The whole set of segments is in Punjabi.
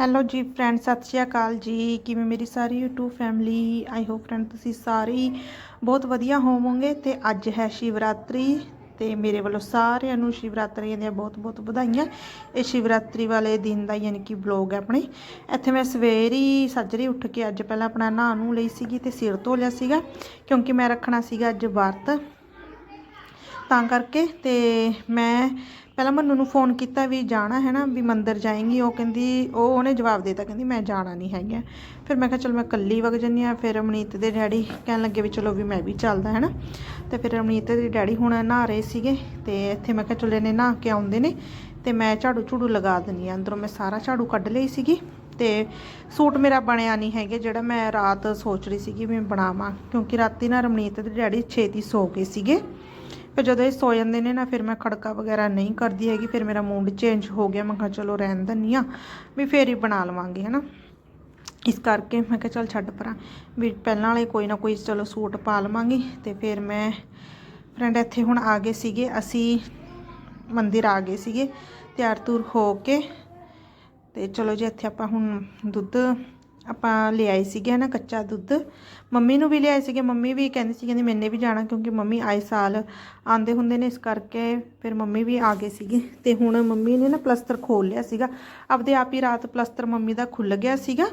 ਹੈਲੋ ਜੀ ਫਰੈਂਡ, ਸਤਿ ਸ਼੍ਰੀ ਅਕਾਲ ਜੀ। ਕਿਵੇਂ ਮੇਰੀ ਸਾਰੀ YouTube family I hope friend ਤੁਸੀਂ ਸਾਰੇ ਹੀ ਬਹੁਤ ਵਧੀਆ ਹੋਵੋਗੇ। ਤੇ ਅੱਜ ਹੈ ਸ਼ਿਵਰਾਤਰੀ ਤੇ ਮੇਰੇ ਵੱਲੋਂ ਸਾਰਿਆਂ ਨੂੰ ਸ਼ਿਵਰਾਤਰੀ ਦੀਆਂ ਬਹੁਤ ਬਹੁਤ ਵਧਾਈਆਂ। ਇਹ ਸ਼ਿਵਰਾਤਰੀ ਵਾਲੇ ਦਿਨ ਦਾ ਯਾਨੀ ਕਿ ਬਲੌਗ ਹੈ ਆਪਣੇ। ਇੱਥੇ ਮੈਂ ਸਵੇਰ ਹੀ ਸੱਜਰੇ ਉੱਠ ਕੇ ਅੱਜ ਪਹਿਲਾਂ ਆਪਣਾ ਨਹਾ ਨੂੰ ਲਈ ਸੀਗੀ ਤੇ ਸਿਰ ਧੋ ਲਿਆ ਸੀਗਾ, ਕਿਉਂਕਿ ਮੈਂ ਰੱਖਣਾ ਸੀਗਾ ਅੱਜ ਵਰਤ। ਤਾਂ ਕਰਕੇ ਤੇ ਮੈਂ ਪਹਿਲਾਂ ਮੰਨੂ ਨੂੰ ਫੋਨ ਕੀਤਾ ਵੀ ਜਾਣਾ ਹੈ ਨਾ, ਵੀ ਮੰਦਰ ਜਾਏਂਗੀ, ਉਹ ਕਹਿੰਦੀ, ਉਹ ਉਹਨੇ ਜਵਾਬ ਦੇਤਾ, ਕਹਿੰਦੀ ਮੈਂ ਜਾਣਾ ਨਹੀਂ ਹੈਗਾ। ਫਿਰ ਮੈਂ ਕਿਹਾ, ਚਲ ਮੈਂ ਇਕੱਲੀ ਵਗ ਜੰਨੀ ਆ ਫਿਰ ਰਮਨੀਤ ਦੇ ਡੈਡੀ ਕਹਿਣ ਲੱਗੇ ਵੀ ਚਲੋ ਵੀ ਮੈਂ ਵੀ ਚੱਲਦਾ, ਹੈ ਨਾ। ਤੇ ਫਿਰ ਰਮਨੀਤ ਦੇ ਡੈਡੀ ਹੁਣ ਨਹਾ ਰਹੇ ਸੀਗੇ, ਤੇ ਇੱਥੇ ਮੈਂ ਕਿਹਾ, ਚਲ ਇਹਨੇ ਨਹਾ ਕੇ ਆਉਂਦੇ ਨੇ, ਤੇ ਮੈਂ ਝਾੜੂ ਝੂੜੂ ਲਗਾ ਦਿੰਨੀ ਆ ਅੰਦਰੋਂ ਮੈਂ ਸਾਰਾ ਝਾੜੂ ਕੱਢ ਲਈ ਸੀਗੀ, ਤੇ ਸੂਟ ਮੇਰਾ ਬਣਿਆ ਨਹੀਂ ਹੈਗਾ, ਜਿਹੜਾ ਮੈਂ ਰਾਤ ਸੋਚ ਰਹੀ ਸੀਗੀ ਵੀ ਮੈਂ ਬਣਾਵਾਂ, ਕਿਉਂਕਿ ਰਾਤੀ ਨਾ ਰਮਨੀਤ ਦੇ ਡੈਡੀ ਛੇਤੀ ਸੋ ਗਏ ਸੀਗੇ। ਫਿਰ ਜਦੋਂ ਇਹ ਸੋ ਜਾਂਦੇ ਨੇ ਨਾ, ਫਿਰ ਮੈਂ ਖੜਕਾ ਵਗੈਰਾ ਨਹੀਂ ਕਰਦੀ ਹੈਗੀ, ਫਿਰ ਮੇਰਾ ਮੂਡ ਚੇਂਜ ਹੋ ਗਿਆ। ਮੈਂ ਕਿਹਾ, ਚਲੋ ਰਹਿਣ ਦਿੰਨੀ ਆ, ਵੀ ਫੇਰ ਹੀ ਬਣਾ ਲਵਾਂਗੇ, ਹਨਾ। ਇਸ ਕਰਕੇ ਮੈਂ ਕਿਹਾ, ਚੱਲ ਛੱਡ ਪਰਾਂ। ਵੀ ਪਹਿਲਾਂ ਵਾਲੇ ਕੋਈ ਨਾ ਕੋਈ, ਚਲੋ ਸੂਟ ਪਾ ਲਵਾਂਗੀ। ਤੇ ਫਿਰ ਮੈਂ ਫਰੈਂਡ ਇੱਥੇ ਹੁਣ ਆ ਗਏ ਸੀਗੇ। ਅਸੀਂ ਮੰਦਿਰ ਆ ਗਏ ਸੀਗੇ ਤਿਆਰ ਤੁਰ ਹੋ ਕੇ। ਤੇ ਚਲੋ ਜੀ, ਇੱਥੇ ਆਪਾਂ ਹੁਣ ਦੁੱਧ ਆਪਾਂ ਲਿਆਏ ਸੀਗੇ ਨਾ ਕੱਚਾ ਦੁੱਧ। ਮੰਮੀ ਨੂੰ ਵੀ ਲਿਆਏ ਸੀਗੇ, ਮੰਮੀ ਵੀ ਕਹਿੰਦੀ ਸੀ, ਕਹਿੰਦੀ ਮੈਨੇ ਵੀ ਜਾਣਾ ਕਿਉਂਕਿ ਮੰਮੀ ਆਏ ਸਾਲ ਆਂਦੇ ਹੁੰਦੇ ਨੇ ਇਸ ਕਰਕੇ ਫਿਰ ਮੰਮੀ ਵੀ ਆ ਗਏ ਸੀਗੇ। ਤੇ ਹੁਣ ਮੰਮੀ ਨੇ ਨਾ ਪਲਸਤਰ ਖੋਲ ਲਿਆ ਸੀਗਾ। ਆਪਦੇ ਆਪ ਹੀ ਰਾਤ ਪਲਸਤਰ ਮੰਮੀ ਦਾ ਖੁੱਲ ਗਿਆ ਸੀਗਾ।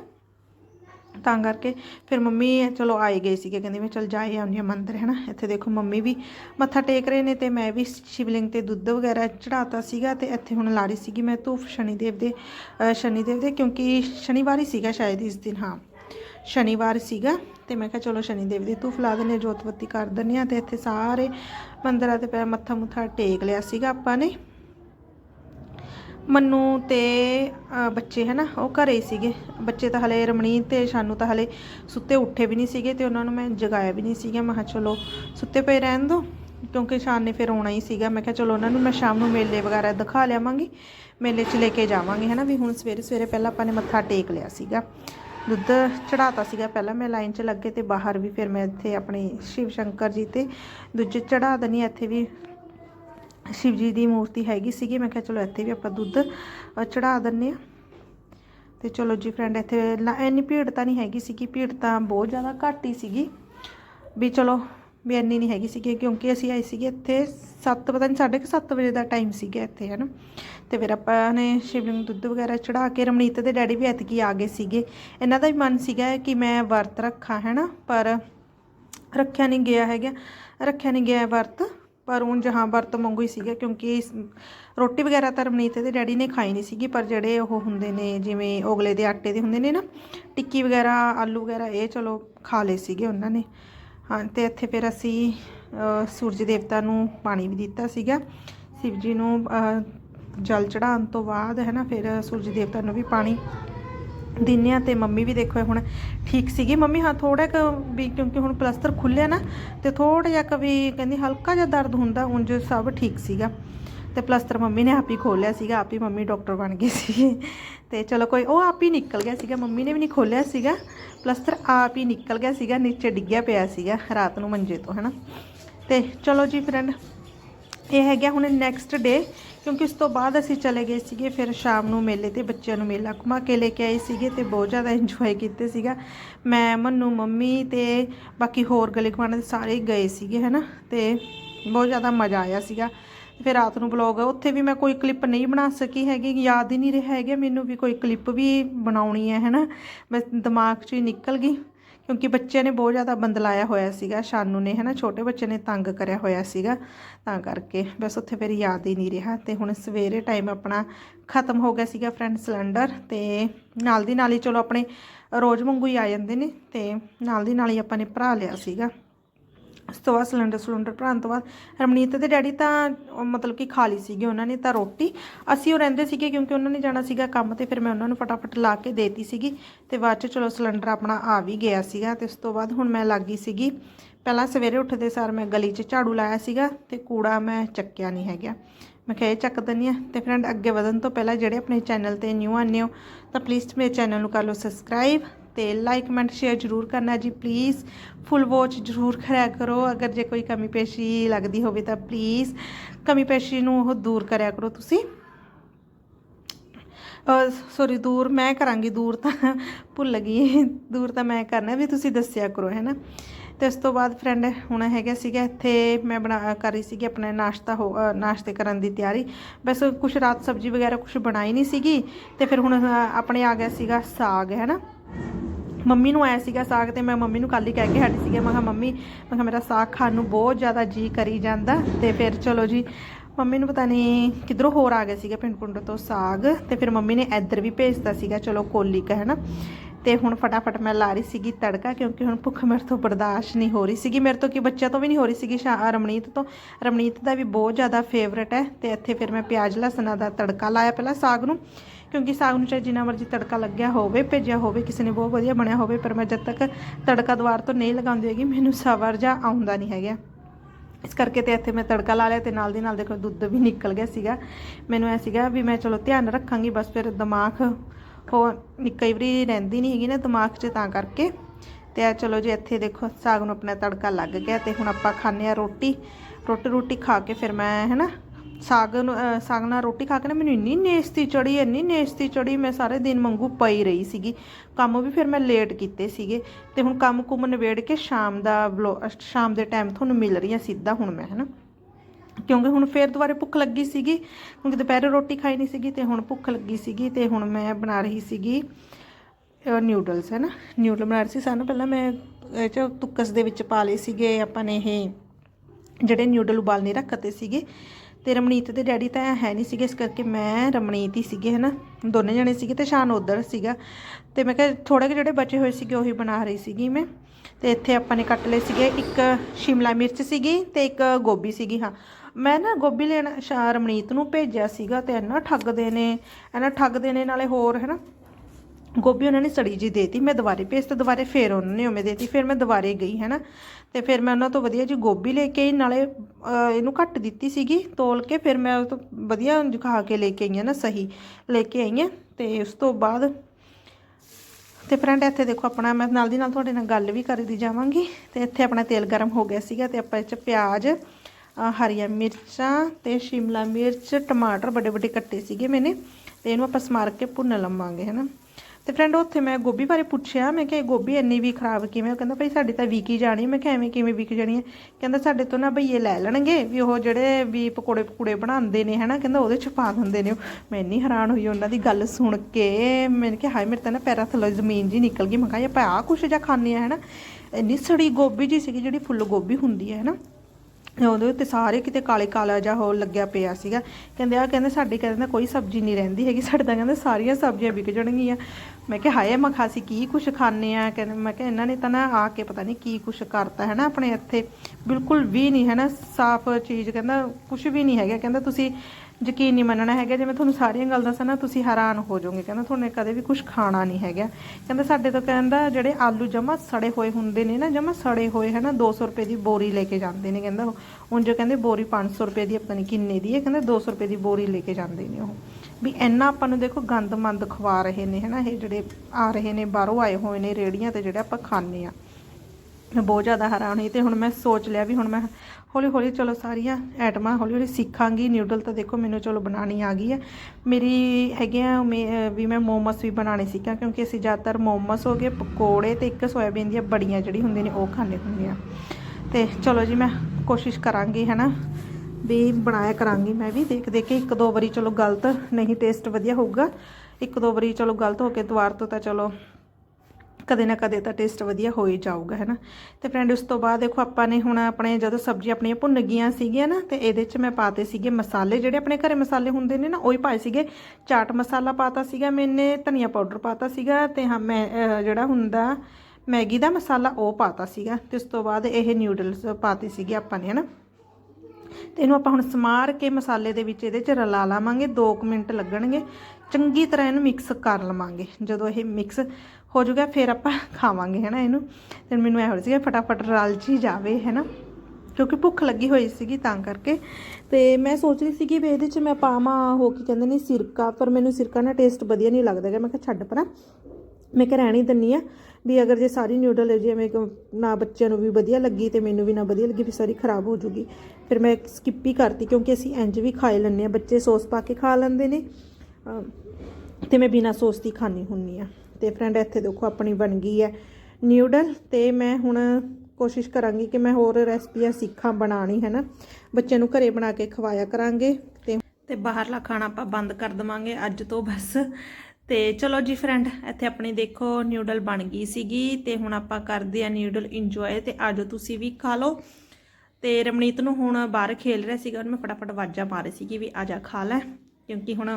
ਤਾਂ ਕਰਕੇ ਫਿਰ ਮੰਮੀ ਚਲੋ ਆਏ ਗਏ ਸੀਗੇ, ਕਹਿੰਦੇ ਮੈਂ ਚਲ ਜਾਏ, ਆਉਂਦੀ ਹਾਂ ਮੰਦਿਰ ਹੈ ਨਾ ਇੱਥੇ ਦੇਖੋ ਮੰਮੀ ਵੀ ਮੱਥਾ ਟੇਕ ਰਹੇ ਨੇ ਤੇ ਮੈਂ ਵੀ ਸ਼ਿਵਲਿੰਗ ਤੇ ਦੁੱਧ ਵਗੈਰਾ ਚੜਾਤਾ ਸੀਗਾ ਤੇ ਇੱਥੇ ਹੁਣ ਲਾ ਰਹੀ ਸੀਗੀ ਮੈਂ ਧੂਫ ਸ਼ਨੀਦੇਵ ਦੇ ਸ਼ਨੀਦੇਵ ਦੇ, ਕਿਉਂਕਿ ਸ਼ਨੀਵਾਰ ਹੀ ਸੀਗਾ ਸ਼ਾਇਦ ਇਸ ਦਿਨ, ਹਾਂ। ਸ਼ਨੀਵਾਰ ਸੀਗਾ ਤੇ ਮੈਂ ਕਿਹਾ ਚਲੋ ਸ਼ਨੀਦੇਵ ਦੀ ਧੂਫ ਲਾ ਦਿੰਦੇ ਹਾਂ ਜੋਤ ਬੱਤੀ ਕਰ ਦਿੰਦੇ ਹਾਂ ਤੇ ਇੱਥੇ ਸਾਰੇ ਮੰਦਰਾਂ ਤੇ ਪੈ ਮੱਥਾ ਮੁੱਥਾ ਟੇਕ ਲਿਆ ਸੀਗਾ ਆਪਾਂ ਨੇ। ਮੰਨੂ ਤੇ ਬੱਚੇ ਹੈ ਨਾ ਉਹ ਘਰੇ ਹੀ ਸੀਗੇ। ਬੱਚੇ ਤਾਂ ਹਲੇ ਰਮਣੀਤ ਤੇ ਸ਼ਾਨੂ ਤਾਂ ਹਲੇ ਸੁੱਤੇ ਉੱਠੇ ਵੀ ਨਹੀਂ ਸੀਗੇ ਤੇ ਉਹਨਾਂ ਨੂੰ ਮੈਂ ਜਗਾਇਆ ਵੀ ਨਹੀਂ ਸੀਗਾ। ਮੈਂ ਕਿਹਾ ਚਲੋ, ਸੁੱਤੇ ਪਏ ਰਹਿਣ ਦੋ, ਕਿਉਂਕਿ ਸ਼ਾਨ ਨੇ ਫਿਰ ਆਉਣਾ ਹੀ ਸੀਗਾ। ਮੈਂ ਕਿਹਾ ਚਲੋ ਉਹਨਾਂ ਨੂੰ ਮੈਂ ਸ਼ਾਮ ਨੂੰ ਮੇਲੇ ਵਗੈਰਾ ਦਿਖਾ ਲਿਆਵਾਂਗੀ, ਮੇਲੇ 'ਚ ਲੈ ਕੇ ਜਾਵਾਂਗੇ ਹੈ ਨਾ ਵੀ ਹੁਣ ਸਵੇਰੇ ਸਵੇਰੇ ਪਹਿਲਾਂ ਆਪਾਂ ਨੇ ਮੱਥਾ ਟੇਕ ਲਿਆ ਸੀਗਾ। ਦੁੱਧ ਚੜਾਤਾ ਸੀਗਾ ਪਹਿਲਾਂ, ਮੈਂ ਲਾਈਨ 'ਚ ਲੱਗੇ ਤੇ ਬਾਹਰ ਵੀ ਫਿਰ ਮੈਂ ਇੱਥੇ ਆਪਣੇ ਸ਼ਿਵ ਸ਼ੰਕਰ ਜੀ ਤੇ ਦੂਜੇ ਚੜਾ ਦਨੀ, ਇੱਥੇ ਵੀ ਸ਼ਿਵ ਜੀ ਦੀ ਮੂਰਤੀ ਹੈਗੀ ਸੀਗੀ, ਮੈਂ ਕਿਹਾ ਚਲੋ ਇੱਥੇ ਵੀ ਆਪਾਂ ਦੁੱਧ ਚੜਾ ਦਿੰਨੇ ਆ ਤੇ ਚਲੋ ਜੀ ਫਰੈਂਡ ਇੱਥੇ ਲਾ- ਇੰਨੀ ਭੀੜ ਤਾਂ ਨਹੀਂ ਹੈਗੀ ਸੀਗੀ, ਭੀੜ ਤਾਂ ਬਹੁਤ ਜ਼ਿਆਦਾ ਘੱਟ ਹੀ ਸੀਗੀ। ਵੀ ਚਲੋ, ਵੀ ਇੰਨੀ ਨਹੀਂ ਹੈਗੀ ਸੀਗੀ, ਕਿਉਂਕਿ ਅਸੀਂ ਆਏ ਸੀਗੇ ਇੱਥੇ 7 ਪਤਾ ਨਹੀਂ ਸਾਢੇ ਕੁ ਸੱਤ ਵਜੇ ਦਾ ਟਾਈਮ ਸੀਗਾ ਇੱਥੇ ਹੈ ਨਾ ਤੇ ਫਿਰ ਆਪਾਂ ਨੇ ਸ਼ਿਵਲਿੰਗ ਦੁੱਧ ਵਗੈਰਾ ਚੜਾ ਕੇ ਰਮਣੀਤ ਦੇ ਡੈਡੀ ਵੀ ਐਤਕੀ ਆ ਗਏ ਸੀਗੇ। ਇਹਨਾਂ ਦਾ ਵੀ ਮਨ ਸੀਗਾ ਕਿ ਮੈਂ ਵਰਤ ਰੱਖਾਂ ਹੈ ਨਾ ਪਰ ਰੱਖਿਆ ਨਹੀਂ ਗਿਆ ਹੈਗਾ, ਰੱਖਿਆ ਨਹੀਂ ਗਿਆ ਵਰਤ। ਪਰ ਉਹ ਜਹਾਂ ਵਰਤ ਮੰਗੂ ਹੀ ਸੀਗਾ ਕਿਉਂਕਿ ਰੋਟੀ ਵਗੈਰਾ ਤਾਂ ਰਮਨੀਤ ਦੇ ਡੈਡੀ ਨੇ ਖਾਈ ਨਹੀਂ ਸੀਗੀ, ਪਰ ਜਿਹੜੇ ਉਹ ਹੁੰਦੇ ਨੇ, ਜਿਵੇਂ ਉਗਲੇ ਦੇ ਆਟੇ ਦੇ ਹੁੰਦੇ ਨੇ ਨਾ, ਟਿੱਕੀ ਵਗੈਰਾ, ਆਲੂ ਵਗੈਰਾ, ਇਹ ਚਲੋ ਖਾ ਲਏ ਸੀਗੇ ਉਹਨਾਂ ਨੇ। ਹਾਂ, ਤੇ ਇੱਥੇ ਫਿਰ ਅਸੀਂ ਸੂਰਜ ਦੇਵਤਾ ਨੂੰ ਪਾਣੀ ਵੀ ਦਿੱਤਾ ਸੀਗਾ। ਸ਼ਿਵ ਜੀ ਨੂੰ ਜਲ ਚੜਾਉਣ ਤੋਂ ਬਾਅਦ ਹੈ ਨਾ, ਫਿਰ ਸੂਰਜ ਦੇਵਤਾ ਨੂੰ ਵੀ ਪਾਣੀ ਦਿੰਨੇ ਆ ਤੇ ਮੰਮੀ ਵੀ ਦੇਖੋ ਹੁਣ ਠੀਕ ਸੀਗੀ। ਮੰਮੀ ਹਾਂ ਥੋੜਾ ਕੁ ਵੀ ਕਿਉਂਕਿ ਹੁਣ ਪਲਸਤਰ ਖੁੱਲਿਆ ਨਾ ਤੇ ਥੋੜਾ ਜਿਹਾ ਕੁ ਵੀ ਕਹਿੰਦੀ ਹਲਕਾ ਜਿਹਾ ਦਰਦ ਹੁੰਦਾ, ਉਂਝ ਸਭ ਠੀਕ ਸੀਗਾ। ਤੇ ਪਲਸਤਰ ਮੰਮੀ ਨੇ ਆਪ ਹੀ ਖੋਲਿਆ ਸੀਗਾ, ਆਪ ਹੀ ਮੰਮੀ ਡਾਕਟਰ ਬਣ ਗਏ ਸੀ ਤੇ ਚਲੋ ਕੋਈ ਉਹ ਆਪ ਹੀ ਨਿਕਲ ਗਿਆ ਸੀਗਾ, ਮੰਮੀ ਨੇ ਵੀ ਨਹੀਂ ਖੋਲਿਆ ਸੀਗਾ। ਪਲਸਤਰ ਆਪ ਹੀ ਨਿਕਲ ਗਿਆ ਸੀਗਾ, ਨੀਚੇ ਡਿੱਗਿਆ ਪਿਆ ਸੀਗਾ ਰਾਤ ਨੂੰ ਮੰਜੇ ਤੋਂ, ਹਨਾ। ਤੇ ਚਲੋ ਜੀ ਫਰੈਂਡ ਇਹ ਹੈਗਾ ਹੁਣ ਨੈਕਸਟ ਡੇ ਕਿਉਂਕਿ ਉਸ ਤੋਂ ਬਾਅਦ ਅਸੀਂ ਚਲੇ ਗਏ ਸੀਗੇ, ਫਿਰ ਸ਼ਾਮ ਨੂੰ ਮੇਲੇ ਤੇ ਬੱਚਿਆਂ ਨੂੰ ਮੇਲਾ ਘੁਮਾ ਕੇ ਲੈ ਕੇ ਆਏ ਸੀਗੇ ਤੇ ਬਹੁਤ ਜ਼ਿਆਦਾ ਇੰਜੋਏ ਕੀਤੇ ਸੀਗਾ। ਮੈਂ, ਮੰਨੂ, ਮੰਮੀ ਤੇ ਬਾਕੀ ਹੋਰ ਗਲੇ ਗੁਆਂਢ ਦੇ ਸਾਰੇ ਗਏ ਸੀਗੇ, ਹਨਾ? ਤੇ ਬਹੁਤ ਜ਼ਿਆਦਾ ਮਜ਼ਾ ਆਇਆ ਸੀਗਾ। ਫਿਰ ਰਾਤ ਨੂੰ ਵਲੌਗ ਉੱਥੇ ਵੀ ਮੈਂ ਕੋਈ ਕਲਿੱਪ ਨਹੀਂ ਬਣਾ ਸਕੀ ਹੈਗੀ, ਯਾਦ ਹੀ ਨਹੀਂ ਰਿਹਾ ਹੈਗਾ ਮੈਨੂੰ ਵੀ ਕੋਈ ਕਲਿੱਪ ਵੀ ਬਣਾਉਣੀ ਹੈ, ਹਨਾ? ਬਸ ਦਿਮਾਗ 'ਚ ਹੀ ਨਿਕਲ ਗਈ। ਕਿਉਂਕਿ ਬੱਚੇ ਨੇ ਬਹੁਤ ਜ਼ਿਆਦਾ ਬੰਦਲਾਇਆ ਹੋਇਆ ਸੀਗਾ, ਸ਼ਾਨੂ ਨੇ ਹਨਾ, ਛੋਟੇ ਬੱਚੇ ਨੇ ਤੰਗ ਕਰਿਆ ਹੋਇਆ ਸੀਗਾ, ਤਾਂ ਕਰਕੇ ਬਸ ਉੱਥੇ ਫਿਰ ਯਾਦ ਹੀ ਨਹੀਂ ਰਿਹਾ ਤੇ ਹੁਣ ਸਵੇਰੇ ਟਾਈਮ ਆਪਣਾ ਖਤਮ ਹੋ ਗਿਆ ਸੀਗਾ ਫਰੈਂਡ ਸਿਲੰਡਰ ਤੇ ਨਾਲ ਦੀ ਨਾਲ ਹੀ ਚਲੋ ਆਪਣੇ ਰੋਜ਼ ਵਾਂਗੂ ਹੀ ਆ ਜਾਂਦੇ ਨੇ ਤੇ ਨਾਲ ਦੀ ਨਾਲ ਹੀ ਆਪਾਂ ਨੇ ਭਰਾ ਲਿਆ ਸੀਗਾ। ਉਸ ਤੋਂ ਬਾਅਦ ਸਿਲੰਡਰ ਸਿਲੰਡਰ ਭਰਾਉਣ ਤੋਂ ਬਾਅਦ ਰਮਨੀਤ ਦੇ ਡੈਡੀ ਤਾਂ, ਉਹ ਮਤਲਬ ਕਿ ਖਾ ਲਈ ਸੀਗੀ, ਉਹਨਾਂ ਨੇ ਤਾਂ ਰੋਟੀ। ਅਸੀਂ ਉਹ ਰਹਿੰਦੇ ਸੀਗੇ ਕਿਉਂਕਿ ਉਹਨਾਂ ਨੇ ਜਾਣਾ ਸੀਗਾ ਕੰਮ ਤੇ, ਫਿਰ ਮੈਂ ਉਹਨਾਂ ਨੂੰ ਫਟਾਫਟ ਲਾ ਕੇ ਦੇਤੀ ਸੀਗੀ ਤੇ ਬਾਅਦ ਚ ਚਲੋ ਸਿਲੰਡਰ ਆਪਣਾ ਆ ਵੀ ਗਿਆ ਸੀਗਾ ਤੇ ਉਸ ਤੋਂ ਬਾਅਦ ਹੁਣ ਮੈਂ ਲੱਗ ਗਈ ਸੀਗੀ। ਪਹਿਲਾਂ ਸਵੇਰੇ ਉੱਠਦੇ ਸਾਰ ਮੈਂ ਗਲੀ 'ਚ ਝਾੜੂ ਲਾਇਆ ਸੀਗਾ ਤੇ ਕੂੜਾ ਮੈਂ ਚੱਕਿਆ ਨਹੀਂ ਹੈਗਾ। ਮੈਂ ਕਿਹਾ, ਇਹ ਚੱਕ ਦਿੰਦੀ ਹਾਂ ਤੇ ਫਰੈਂਡ ਅੱਗੇ ਵਧਣ ਤੋਂ ਪਹਿਲਾਂ ਜਿਹੜੇ ਆਪਣੇ ਚੈਨਲ ਤੇ ਨਿਊ ਆਨੇ ਹੋ, ਤਾਂ ਪਲੀਜ਼ ਮੇਰੇ ਚੈਨਲ ਨੂੰ ਕਰ ਲਓ ਸਬਸਕ੍ਰਾਈਬ ਤੇ ਲਾਈਕ ਕਮੈਂਟ ਸ਼ੇਅਰ ਜ਼ਰੂਰ ਕਰਨਾ ਜੀ ਪਲੀਜ਼ ਫੁੱਲ ਵਾਚ ਜ਼ਰੂਰ ਕਰਿਆ ਕਰੋ। ਅਗਰ ਜੇ ਕੋਈ ਕਮੀ ਪੇਸ਼ੀ ਲੱਗਦੀ ਹੋਵੇ ਤਾਂ ਪਲੀਜ਼ ਕਮੀ ਪੇਸ਼ੀ ਨੂੰ ਉਹ ਦੂਰ ਕਰਿਆ ਕਰੋ ਤੁਸੀਂ। ਸੌਰੀ ਦੂਰ ਮੈਂ ਕਰਾਂਗੀ, ਦੂਰ ਤਾਂ ਭੁੱਲ ਗਈ। ਦੂਰ ਤਾਂ ਮੈਂ ਕਰਨਾ, ਵੀ ਤੁਸੀਂ ਦੱਸਿਆ ਕਰੋ, ਹੈ ਨਾ। ਤੇ ਉਸ ਤੋਂ ਬਾਅਦ ਫਰੈਂਡ ਹੁਣ ਹੈਗਾ ਸੀਗਾ, ਇੱਥੇ ਮੈਂ ਬਣਾ, ਕਰ ਰਹੀ ਸੀਗੀ ਆਪਣਾ ਨਾਸ਼ਤਾ ਹੋ ਨਾਸ਼ਤੇ ਕਰਨ ਦੀ ਤਿਆਰੀ। ਬਸ ਕੁਛ ਰਾਤ ਸਬਜ਼ੀ ਵਗੈਰਾ ਕੁਛ ਬਣਾਈ ਨਹੀਂ ਸੀਗੀ, ਤੇ ਫਿਰ ਹੁਣ ਆਪਣੇ ਆ ਗਿਆ ਸੀਗਾ ਸਾਗ, ਹੈ ਨਾ। ਮੰਮੀ ਨੂੰ ਆਇਆ ਸੀਗਾ ਸਾਗ ਤੇ ਮੈਂ ਮੰਮੀ ਨੂੰ ਕੱਲ ਹੀ ਕਹਿ ਕੇ ਹਟੀ ਸੀਗਾ, ਮੈਂ ਕਿਹਾ, ਮੰਮੀ, ਮੈਂ ਕਿਹਾ, ਮੇਰਾ ਸਾਗ ਖਾਣ ਨੂੰ ਬਹੁਤ ਜ਼ਿਆਦਾ ਜੀ ਕਰੀ ਜਾਂਦਾ। ਤੇ ਫਿਰ ਚਲੋ ਜੀ, ਮੰਮੀ ਨੂੰ ਪਤਾ ਨਹੀਂ ਕਿਧਰੋਂ ਹੋਰ ਆ ਗਿਆ ਸੀਗਾ ਪਿੰਡ ਪੁੰਡ ਤੋਂ ਸਾਗ ਤੇ ਫਿਰ ਮੰਮੀ ਨੇ ਇੱਧਰ ਵੀ ਭੇਜਤਾ ਸੀਗਾ, ਚਲੋ ਕੋਲੀ ਕਾ ਹੈ ਨਾ ਤੇ ਹੁਣ ਫਟਾਫਟ ਮੈਂ ਲਾ ਰਹੀ ਸੀਗੀ ਤੜਕਾ ਕਿਉਂਕਿ ਹੁਣ ਭੁੱਖ ਮੇਰੇ ਤੋਂ ਬਰਦਾਸ਼ਤ ਨਹੀਂ ਹੋ ਰਹੀ ਸੀਗੀ। ਮੇਰੇ ਤੋਂ ਕਿ ਬੱਚਿਆਂ ਤੋਂ ਵੀ ਨਹੀਂ ਹੋ ਰਹੀ ਸੀਗੀ ਸ਼ਾ- ਰਮਣੀਤ ਤੋਂ। ਰਮਣੀਤ ਦਾ ਵੀ ਬਹੁਤ ਜ਼ਿਆਦਾ ਫੇਵਰਟ ਹੈ ਤੇ ਇੱਥੇ ਫਿਰ ਮੈਂ ਪਿਆਜ਼ ਲਸਣਾ ਦਾ ਤੜਕਾ ਲਾਇਆ ਪਹਿਲਾਂ ਸਾਗ ਨੂੰ। ਕਿਉਂਕਿ ਸਾਗ ਨੂੰ ਚਾਹੇ ਜਿੰਨਾ ਮਰਜ਼ੀ ਤੜਕਾ ਲੱਗਿਆ ਹੋਵੇ, ਭੇਜਿਆ ਹੋਵੇ, ਕਿਸੇ ਨੇ ਬਹੁਤ ਵਧੀਆ ਬਣਿਆ ਹੋਵੇ, ਪਰ ਮੈਂ ਜਦ ਤੱਕ ਤੜਕਾ ਦੁਆਰ ਤੋਂ ਨਹੀਂ ਲਗਾਉਂਦੀ ਹੈਗੀ, ਮੈਨੂੰ ਸਬਰ ਜਾਂ ਆਉਂਦਾ ਨਹੀਂ ਹੈਗਾ। ਇਸ ਕਰਕੇ ਤੇ ਇੱਥੇ ਮੈਂ ਤੜਕਾ ਲਾ ਲਿਆ ਤੇ ਨਾਲ ਦੀ ਨਾਲ ਦੇਖੋ ਦੁੱਧ ਵੀ ਨਿਕਲ ਗਿਆ ਸੀਗਾ। ਮੈਨੂੰ ਐ ਸੀਗਾ ਵੀ ਮੈਂ ਚਲੋ ਧਿਆਨ ਰੱਖਾਂਗੀ, ਬਸ ਫਿਰ ਦਿਮਾਗ ਹੋ ਕਈ ਵਾਰੀ ਰਹਿੰਦੀ ਨਹੀਂ ਹੈਗੀ ਨਾ ਦਿਮਾਗ 'ਚ ਤਾਂ ਕਰਕੇ। ਤੇ ਆ ਚਲੋ ਜੀ ਇੱਥੇ ਦੇਖੋ ਸਾਗ ਨੂੰ ਆਪਣਾ ਤੜਕਾ ਲੱਗ ਗਿਆ ਤੇ ਹੁਣ ਆਪਾਂ ਖਾਂਦੇ ਆ ਰੋਟੀ। ਰੋਟੀ ਰੋਟੀ ਖਾ ਕੇ ਫਿਰ ਮੈਂ, ਹੈਨਾ ਸਾਗ ਨੂੰ ਸਾਗ ਨਾਲ ਰੋਟੀ ਖਾ ਕੇ ਨਾ ਮੈਨੂੰ ਇੰਨੀ ਨੇਸਤੀ ਚੜੀ, ਇੰਨੀ ਨੇਸਤੀ ਚੜੀ, ਮੈਂ ਸਾਰੇ ਦਿਨ ਮੰਗੂ ਪਈ ਰਹੀ ਸੀਗੀ। ਕੰਮ ਵੀ ਫਿਰ ਮੈਂ ਲੇਟ ਕੀਤੇ ਸੀਗੇ ਤੇ ਹੁਣ ਕੰਮ ਕੁਮ ਨਿਬੇੜ ਕੇ ਸ਼ਾਮ ਦਾ ਵਲੋ- ਅਹ, ਸ਼ਾਮ ਦੇ ਟਾਈਮ ਤੁਹਾਨੂੰ ਮਿਲ ਰਹੀ ਆ ਸਿੱਧਾ ਹੁਣ ਮੈਂ, ਹੈਨਾ? ਕਿਉਂਕਿ ਹੁਣ ਫੇਰ ਦੁਬਾਰੇ ਭੁੱਖ ਲੱਗੀ ਸੀਗੀ ਕਿਉਂਕਿ ਦੁਪਹਿਰੇ ਰੋਟੀ ਖਾਈ ਨਹੀਂ ਸੀਗੀ ਤੇ ਹੁਣ ਭੁੱਖ ਲੱਗੀ ਸੀਗੀ ਤੇ ਹੁਣ ਮੈਂ ਬਣਾ ਰਹੀ ਸੀਗੀ ਨਿਊਡਲਸ ਹੈ ਨਾ ਨਿਊਡਲ ਬਣਾ ਰਹੀ ਸੀ। ਸਾਨੂੰ ਪਹਿਲਾਂ ਮੈਂ ਇਹ ਚ ਤੁੱਕਸ ਦੇ ਵਿੱਚ ਪਾ ਲਏ ਸੀਗੇ, ਆਪਾਂ ਨੇ ਇਹ ਜਿਹੜੇ ਨਿਊਡਲ ਉਬਾਲਨੇ ਰੱਖਤੇ ਸੀਗੇ। ਤੇ ਰਮਣੀਤ ਦੇ ਡੈਡੀ ਤਾਂ ਹੈ ਨਹੀਂ ਸੀਗੇ, ਇਸ ਕਰਕੇ ਮੈਂ ਰਮਣੀਤ ਹੀ ਸੀਗੇ, ਹਨਾ? ਦੋਨੇ ਜਣੇ ਸੀਗੇ ਤੇ ਸ਼ਾਨ ਉਧਰ ਸੀਗਾ। ਤੇ ਮੈਂ ਕਿਹਾ ਥੋੜੇ ਜਿਹੇ ਜਿਹੜੇ ਬਚੇ ਹੋਏ ਸੀਗੇ, ਉਹੀ ਬਣਾ ਰਹੀ ਸੀਗੀ ਮੈਂ। ਤੇ ਇੱਥੇ ਆਪਾਂ ਨੇ ਕੱਟ ਲਏ ਸੀਗੇ, ਇੱਕ ਸ਼ਿਮਲਾ ਮਿਰਚ ਸੀਗੀ ਤੇ ਇੱਕ ਗੋਭੀ ਸੀਗੀ, ਹਾਂ। ਮੈਂ ਨਾ ਗੋਭੀ ਲੈਣ ਸ਼ਾ- ਰਮਣੀਤ ਨੂੰ ਭੇਜਿਆ ਸੀਗਾ ਤੇ ਇੰਨਾ ਠੱਗਦੇ ਨੇ, ਇੰਨਾ ਠੱਗਦੇ ਨੇ ਨਾਲੇ ਹੋਰ ਹੈ ਨਾ ਗੋਭੀ ਉਹਨਾਂ ਨੇ ਸੜੀ ਜੀ ਦੇਤੀ, ਮੈਂ ਦੁਬਾਰੇ ਭੇਜ ਤੇ ਦੁਬਾਰੇ ਫੇਰ ਉਹਨਾਂ ਨੇ ਉਵੇਂ ਦੇਤੀ, ਫਿਰ ਮੈਂ ਦੁਬਾਰੇ ਗਈ ਹੈ ਨਾ ਤੇ ਫਿਰ ਮੈਂ ਉਹਨਾਂ ਤੋਂ ਵਧੀਆ ਜੀ ਗੋਭੀ ਲੈ ਕੇ ਆਈ, ਨਾਲੇ ਇਹਨੂੰ ਘੱਟ ਦਿੱਤੀ ਸੀਗੀ, ਤੋਲ ਕੇ, ਫਿਰ ਮੈਂ ਉਹ ਤੋਂ ਵਧੀਆ ਖਾ ਕੇ ਲੈ ਕੇ ਆਈ ਹਾਂ ਨਾ, ਸਹੀ ਲੈ ਕੇ ਆਈ ਹਾਂ, ਤੇ ਉਸ ਤੋਂ ਬਾਅਦ ਤੇ ਫਰੈਂਡ ਇੱਥੇ ਦੇਖੋ ਆਪਣਾ, ਮੈਂ ਨਾਲ ਦੀ ਨਾਲ ਤੁਹਾਡੇ ਨਾਲ ਗੱਲ ਵੀ ਕਰਦੀ ਜਾਵਾਂਗੀ, ਤੇ ਇੱਥੇ ਆਪਣਾ ਤੇਲ ਗਰਮ ਹੋ ਗਿਆ ਸੀਗਾ, ਤੇ ਆਪਾਂ ਇਹ ਚ ਪਿਆਜ਼ ਹਰੀਆਂ ਮਿਰਚਾਂ ਤੇ ਸ਼ਿਮਲਾ ਮਿਰਚ, ਟਮਾਟਰ ਵੱਡੇ ਵੱਡੇ ਕੱਟੇ ਸੀਗੇ ਮੈਨੇ, ਤੇ ਇਹਨੂੰ ਆਪਾਂ ਸਮਾਰ ਕੇ ਭੁੰਨ ਲਵਾਂਗੇ, ਹਨਾ। ਤੇ ਫਰੈਂਡ ਉੱਥੇ ਮੈਂ ਗੋਭੀ ਬਾਰੇ ਪੁੱਛਿਆ, ਮੈਂ ਕਿਹਾ, ਇਹ ਗੋਭੀ ਇੰਨੀ ਵੀ ਖਰਾਬ ਕਿਵੇਂ ਉਹ ਕਹਿੰਦਾ, ਭਾਈ ਸਾਡੀ ਤਾਂ ਵਿਕੀ ਜਾਣੀ ਮੈਂ ਕਿਹਾ, ਐਵੇਂ ਕਿਵੇਂ ਵਿਕ ਜਾਣੀ ਹੈ ਕਹਿੰਦਾ, ਸਾਡੇ ਤੋਂ ਨਾ ਭਈਏ ਲੈ ਲੈਣਗੇ ਵੀ ਉਹ ਜਿਹੜੇ ਵੀ ਪਕੌੜੇ ਪਕੂੜੇ ਬਣਾਉਂਦੇ ਨੇ, ਹਨਾ? ਕਹਿੰਦਾ, ਉਹਦੇ ਚ ਪਾ ਦਿੰਦੇ ਨੇ ਉਹ। ਮੈਂ ਇੰਨੀ ਹੈਰਾਨ ਹੋਈ ਉਹਨਾਂ ਦੀ ਗੱਲ ਸੁਣ ਕੇ। ਮੈਂ ਕਿਹਾ, ਹਾਏ, ਮੇਰੇ ਤਾਂ ਨਾ ਪੈਰਾਂ ਥੱਲੇ ਜ਼ਮੀਨ ਜੀ ਨਿਕਲ ਗਈ। ਮੈਂ ਕਿਹਾ ਇਹ ਆਪਾਂ ਆਹ ਕੁਛ ਜਾਂ ਖਾਂਦੇ ਆ, ਹਨਾ? ਇੰਨੀ ਸੜੀ ਗੋਭੀ ਜੀ ਸੀਗੀ ਜਿਹੜੀ ਫੁੱਲ ਗੋਭੀ ਹੁੰਦੀ ਹੈ, ਹਨਾ? ਉਹਦੇ ਉੱਤੇ ਸਾਰੇ ਕਿਤੇ ਕਾਲੇ ਕਾਲਾ ਜਿਹਾ ਹੋ ਲੱਗਿਆ ਪਿਆ ਸੀਗਾ। ਕਹਿੰਦੇ ਆ ਕਹਿੰਦੇ, ਸਾਡੇ ਕਹਿੰਦੇ ਕੋਈ ਸਬਜ਼ੀ ਨਹੀਂ ਰਹਿੰਦੀ ਹੈਗੀ, ਸਾਡੇ ਤਾਂ ਕਹਿੰਦੇ ਸਾਰੀਆਂ ਸਬਜ਼ੀਆਂ ਵਿਕ ਜਾਣਗੀਆਂ। ਮੈਂ ਕਿਹਾ, ਹਾਏ, ਮੈਂ ਖਾਸੀ ਕੀ ਕੁਛ ਖਾਣੇ ਆ। ਕਹਿੰਦੇ, ਮੈਂ ਕਿਹਾ, ਇਹਨਾਂ ਨੇ ਤਾਂ ਨਾ ਆ ਕੇ ਪਤਾ ਨਹੀਂ ਕੀ ਕੁਛ ਕਰਤਾ ਹੈ ਨਾ ਆਪਣੇ ਇੱਥੇ ਬਿਲਕੁਲ ਵੀ ਨਹੀਂ ਹੈ ਨਾ ਸਾਫ਼ ਚੀਜ਼, ਕਹਿੰਦਾ, ਕੁਛ ਵੀ ਨਹੀਂ ਹੈਗਾ। ਕਹਿੰਦਾ, ਤੁਸੀਂ ਯਕੀਨ ਨਹੀਂ ਮੰਨਣਾ ਹੈਗਾ ਜੇ ਮੈਂ ਤੁਹਾਨੂੰ ਸਾਰੀਆਂ ਗੱਲ ਦੱਸਾਂ ਨਾ ਤੁਸੀਂ ਹੈਰਾਨ ਹੋ ਜਾਓਗੇ। ਕਹਿੰਦਾ ਤੁਹਾਨੂੰ ਕਦੇ ਵੀ ਕੁਝ ਖਾਣਾ ਨਹੀਂ ਹੈਗਾ। ਕਹਿੰਦਾ ਸਾਡੇ ਤੋਂ ਕਹਿੰਦਾ ਜਿਹੜੇ ਆਲੂ ਜਮਾ ਸੜੇ ਹੋਏ ਹੁੰਦੇ ਨੇ ਨਾ ਜਮਾ ਸੜੇ ਹੋਏ ਹੈ ਨਾ 200 ਰੁਪਏ ਦੀ ਬੋਰੀ ਲੈ ਕੇ ਜਾਂਦੇ ਨੇ ਕਹਿੰਦਾ ਉਹ। ਜੋ ਕਹਿੰਦੇ ਬੋਰੀ 500 ਰੁਪਏ ਦੀ ਆ, ਪਤਾ ਨਹੀਂ ਕਿੰਨੇ ਦੀ ਹੈ ਕਹਿੰਦਾ 200 ਰੁਪਏ ਦੀ ਬੋਰੀ ਲੈ ਕੇ ਜਾਂਦੇ ਨੇ ਉਹ। ਵੀ ਇੰਨਾ ਆਪਾਂ ਨੂੰ ਦੇਖੋ ਗੰਦ ਮੰਦ ਖਵਾ ਰਹੇ ਨੇ ਹੈ ਨਾ ਇਹ ਜਿਹੜੇ ਆ ਰਹੇ ਨੇ ਬਾਹਰੋਂ ਆਏ ਹੋਏ ਨੇ ਰੇੜੀਆਂ ਤੇ ਜਿਹੜੇ ਆਪਾਂ ਖਾਂਦੇ ਆ ਬਹੁਤ ਜ਼ਿਆਦਾ ਹੈਰਾਨ ਹੋਈ ਤੇ ਹੁਣ ਮੈਂ ਸੋਚ ਲਿਆ ਵੀ ਹੁਣ ਮੈਂ ਹੌਲੀ ਹੌਲੀ ਚਲੋ ਸਾਰੀਆਂ ਆਈਟਮਾਂ ਹੌਲੀ ਹੌਲੀ ਸਿੱਖਾਂਗੀ ਨਿਊਡਲ ਤਾਂ ਦੇਖੋ ਮੈਨੂੰ ਚਲੋ ਬਣਾਉਣੀ ਆ ਗਈ ਹੈ। ਮੇਰੀ ਹੈਗੇ ਆ ਮੇ- ਵੀ ਮੈਂ ਮੋਮਸ ਵੀ ਬਣਾਉਣੇ ਸਿੱਖਾਂ ਕਿਉਂਕਿ ਅਸੀਂ ਜ਼ਿਆਦਾਤਰ ਮੋਮਸ ਹੋ ਗਏ, ਪਕੌੜੇ ਤੇ ਇੱਕ ਸੋਇਆਬੀਨ ਦੀਆਂ ਬੜੀਆਂ ਜਿਹੜੀ ਹੁੰਦੀਆਂ ਨੇ ਉਹ ਖਾਣੇ ਹੁੰਦੇ ਆ। ਤੇ ਚਲੋ ਜੀ ਮੈਂ ਕੋਸ਼ਿਸ਼ ਕਰਾਂਗੀ ਹੈ ਨਾ ਵੀ ਬਣਾਇਆ ਕਰਾਂਗੀ ਮੈਂ ਵੀ। ਦੇਖ ਦੇਖ ਕੇ ਇੱਕ ਦੋ ਵਾਰੀ ਚਲੋ ਗਲਤ, ਨਹੀਂ ਟੇਸਟ ਵਧੀਆ ਹੋਊਗਾ। ਇੱਕ ਦੋ ਵਾਰੀ ਚਲੋ ਗਲਤ ਹੋ ਕੇ ਦੁਬਾਰ ਤੋਂ ਤਾਂ ਚਲੋ ਕਦੇ ਨਾ ਕਦੇ ਤਾਂ ਟੇਸਟ ਵਧੀਆ ਹੋ ਹੀ ਜਾਊਗਾ, ਹੈ ਨਾ? ਤੇ ਫਰੈਂਡ ਉਸ ਤੋਂ ਬਾਅਦ ਦੇਖੋ, ਆਪਾਂ ਨੇ ਹੁਣ ਆਪਣੇ ਜਦੋਂ ਸਬਜ਼ੀ ਆਪਣੀਆਂ ਭੁੰਨ ਗਈਆਂ ਸੀਗੀਆਂ ਨਾ, ਤੇ ਇਹਦੇ 'ਚ ਮੈਂ ਪਾਤੇ ਸੀਗੇ ਮਸਾਲੇ, ਜਿਹੜੇ ਆਪਣੇ ਘਰੇ ਮਸਾਲੇ ਹੁੰਦੇ ਨੇ ਨਾ, ਉਹ ਹੀ ਪਾਏ ਸੀਗੇ। ਚਾਟ ਮਸਾਲਾ ਪਾਤਾ ਸੀਗਾ ਮੈਨੇ ਧਨੀਆ ਪਾਊਡਰ ਪਾਤਾ ਸੀਗਾ, ਤੇ ਹਾਂ, ਮੈਂ ਜਿਹੜਾ ਹੁੰਦਾ ਮੈਗੀ ਦਾ ਮਸਾਲਾ, ਉਹ ਪਾਤਾ ਸੀਗਾ। ਤੇ ਉਸ ਤੋਂ ਬਾਅਦ ਇਹ ਨਿਊਡਲਸ ਪਾਤੇ ਸੀਗੇ ਆਪਾਂ ਨੇ, ਹੈ ਨਾ? ਤੇ ਇਹਨੂੰ ਆਪਾਂ ਹੁਣ ਸਮਾਰ ਕੇ ਮਸਾਲੇ ਦੇ ਵਿੱਚ ਇਹਦੇ ਚ ਰਲਾ ਲਾਵਾਂਗੇ 2 ਮਿੰਟ ਲੱਗਣਗੇ। ਚੰਗੀ ਤਰ੍ਹਾਂ ਇਹਨੂੰ ਮਿਕਸ ਕਰ ਲਵਾਂਗੇ, ਜਦੋਂ ਇਹ ਮਿਕਸ ਹੋ ਜਾਊਗਾ ਫਿਰ ਆਪਾਂ ਖਾਵਾਂਗੇ ਹੈ ਨਾ ਇਹਨੂੰ। ਤੇ ਮੈਨੂੰ ਇਹ ਹੋ ਰਿਹਾ ਸੀਗਾ, ਫਟਾਫਟ ਰਲ ਜੀ ਜਾਵੇ ਹੈ ਨਾ ਕਿਉਂਕਿ ਭੁੱਖ ਲੱਗੀ ਹੋਈ ਸੀਗੀ ਤਾਂ ਕਰਕੇ। ਤੇ ਮੈਂ ਸੋਚ ਰਹੀ ਸੀਗੀ ਵੀ ਇਹਦੇ ਚ ਮੈਂ ਪਾਵਾਂ ਹੋ ਕੀ ਕਹਿੰਦੇ ਨੇ, ਸਿਰਕਾ। ਪਰ ਮੈਨੂੰ ਸਿਰਕਾ ਨਾ ਟੇਸਟ ਵਧੀਆ ਨਹੀਂ ਲੱਗਦਾ ਹੈਗਾ। ਮੈਂ ਕਿਹਾ ਛੱਡ ਪਰਾਂ। ਮੈਂ ਕਿਹਾ ਰਹਿਣੀ ਦਿੰਨੀ ਆ। ਵੀ ਅਗਰ ਜੇ ਸਾਰੀ ਨਿਊਡਲ ਜਿਵੇਂ ਕਿ ਨਾ ਬੱਚਿਆਂ ਨੂੰ ਵੀ ਵਧੀਆ ਲੱਗੀ ਤੇ ਮੈਨੂੰ ਵੀ ਨਾ ਵਧੀਆ ਲੱਗੀ ਫਿਰ ਸਾਰੀ ਖਰਾਬ ਹੋ ਜੂਗੀ। ਫਿਰ ਮੈਂ ਸਕਿਪ ਹੀ ਕਰਤੀ, ਕਿਉਂਕਿ ਅਸੀਂ ਇੰਜ ਵੀ ਖਾਏ ਲੈਂਦੇ ਆ। ਬੱਚੇ ਸੌਸ ਪਾ ਕੇ ਖਾ ਲੈਂਦੇ ਨੇ। ਅਮ ਤੇ ਮੈਂ ਬਿਨਾ ਸੌਸ ਦੀ ਖਾਣੀ ਹੁੰਨੀ ਆ। ਤੇ ਫਰੈਂਡ ਇੱਥੇ ਦੇਖੋ ਆਪਣੀ ਬਣ ਗਈ ਹੈ। ਨਿਊਡਲ ਤੇ ਮੈਂ ਹੁਣ ਕੋਸ਼ਿਸ਼ ਕਰਾਂਗੀ ਕਿ ਮੈਂ ਹੋਰ ਰੈਸਪੀਆਂ ਸਿੱਖਾਂ ਬਣਾਣੀ ਹੈ ਨਾ? ਬੱਚੇ ਨੂੰ ਘਰੇ ਬਣਾ ਕੇ ਖਵਾਇਆ ਕਰਾਂਗੇ ਤੇ ਤੇ ਬਾਹਰਲਾ ਖਾਣਾ ਆਪਾਂ ਬੰਦ ਕਰ ਦਵਾਂਗੇ ਅੱਜ ਤੋਂ ਬਸ। ਤੇ ਚਲੋ ਜੀ ਫਰੈਂਡ ਇੱਥੇ ਆਪਣੀ ਦੇਖੋ ਨਿਊਡਲ ਬਣ ਗਈ ਸੀਗੀ ਤੇ ਹੁਣ ਆਪਾਂ ਕਰਦੇ ਆ ਨਿਊਡਲ ਇੰਜੋਏ ਤੇ ਆਜੋ ਤੁਸੀਂ ਵੀ ਖਾ ਲਓ। ਤੇ ਰਮਨੀਤ ਨੂੰ ਹੁਣ ਬਾਹਰ ਖੇਲ ਰਿਹਾ ਸੀਗਾ, ਉਹਨੂੰ ਮੈਂ ਫਟਾਫਟ ਆਵਾਜ਼ਾਂ ਮਾਰੇ ਸੀਗੀ ਵੀ ਆਜਾ ਖਾ ਲੈ, ਕਿਉਂਕਿ ਹੁਣ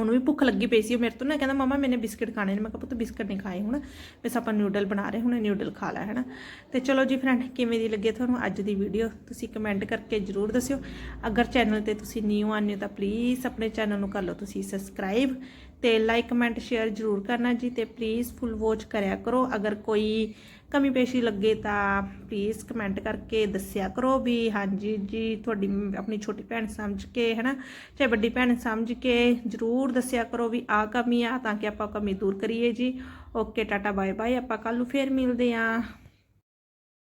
ਉਹਨੂੰ ਵੀ ਭੁੱਖ ਲੱਗੀ ਪਈ ਸੀ, ਉਹ ਮੇਰੇ ਤੋਂ ਨਾ ਕਹਿੰਦਾ, ਮਮਾ, ਮੈਨੇ ਬਿਸਕਟ ਖਾਣੇ ਨੇ। ਮੈਂ ਕਿਹਾ, ਪੁੱਤ, ਬਿਸਕਟ ਨਹੀਂ ਖਾਏ ਹੁਣ। ਬਸ ਆਪਾਂ ਨਿਊਡਲ ਬਣਾ ਰਹੇ ਹੁਣ ਨਿਊਡਲ ਖਾ ਲੈ, ਹੈਨਾ? ਤੇ ਚਲੋ ਜੀ ਫਰੈਂਡ ਕਿਵੇਂ ਦੀ ਲੱਗੇ ਤੁਹਾਨੂੰ ਅੱਜ ਦੀ ਵੀਡੀਓ ਤੁਸੀਂ ਕਮੈਂਟ ਕਰਕੇ ਜਰੂਰ ਦੱਸਿਓ। ਅਗਰ ਚੈਨਲ ਤੇ ਤੁਸੀਂ ਨਿਊ ਆਨੇ ਹੋ ਤਾਂ ਪਲੀਜ਼ ਆਪਣੇ ਚੈਨਲ ਨੂੰ ਕਰ ਲਓ ਤੁਸੀਂ ਸਬਸਕ੍ਰਾਈਬ ਤੇ ਲਾਈਕ ਕਮੈਂਟ ਸ਼ੇਅਰ ਜਰੂਰ ਕਰਨਾ ਜੀ ਤੇ ਪਲੀਜ਼ ਫੁੱਲ ਵਾਚ ਕਰਿਆ ਕਰੋ। ਅਗਰ ਕੋਈ ਕਮੀ ਪੇਸ਼ੀ ਲੱਗੇ ਤਾਂ ਪਲੀਜ਼ ਕਮੈਂਟ ਕਰਕੇ ਦੱਸਿਆ ਕਰੋ ਵੀ ਹਾਂਜੀ ਜੀ, ਤੁਹਾਡੀ ਆਪਣੀ ਛੋਟੀ ਭੈਣ ਸਮਝ ਕੇ, ਹੈਨਾ? ਚਾਹੇ ਵੱਡੀ ਭੈਣ ਸਮਝ ਕੇ ਜਰੂਰ ਦੱਸਿਆ ਕਰੋ ਵੀ ਆ ਕਮੀ ਆ ਤਾਂ ਕਿ ਆਪਾਂ ਕਮੀ ਦੂਰ ਕਰੀਏ ਜੀ। ਓਕੇ ਟਾਟਾ ਬਾਏ ਬਾਏ ਆਪਾਂ ਕੱਲ ਨੂੰ ਫੇਰ ਮਿਲਦੇ ਆਂ